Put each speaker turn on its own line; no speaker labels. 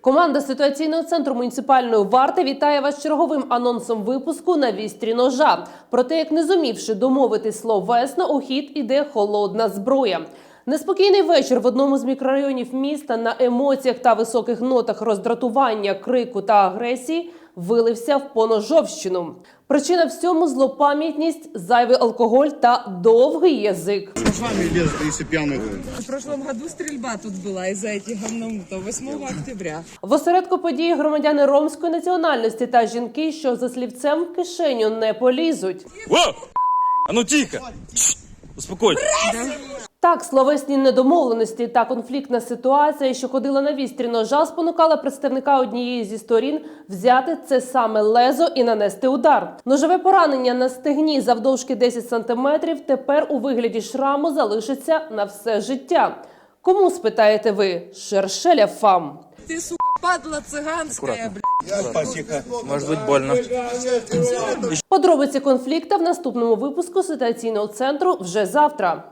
Команда ситуаційного центру муніципальної варти вітає вас черговим анонсом випуску на вістрі ножа. Про те, як не зумівши домовити словесно, у хід іде холодна зброя. Неспокійний вечір в одному з мікрорайонів міста на емоціях та високих нотах роздратування, крику та агресії вилився в поножовщину. Причина всьому злопам'ятність, зайвий алкоголь та довгий язик.
С вами лезут, если пьяный.
В прошлом году стрельба тут была из-за этих говномутов 8 октября.
В осередку події громадяни ромської національності та жінки, що за слівцем в кишеню не полізуть.
Во! А ну тихо! Чш! Успокойтесь.
Так, словесні недомовленості та конфліктна ситуація, що ходила на вістрі ножа, спонукала представника однієї зі сторін взяти це саме лезо і нанести удар. Ножове поранення на стегні завдовжки 10 сантиметрів тепер у вигляді шраму залишиться на все життя. Кому спитаєте ви? Шершеля фам.
Ты, сука, падла цыганская, блядь.
Может быть больно.
Подробиці конфлікту в наступному випуску ситуаційного центру вже завтра.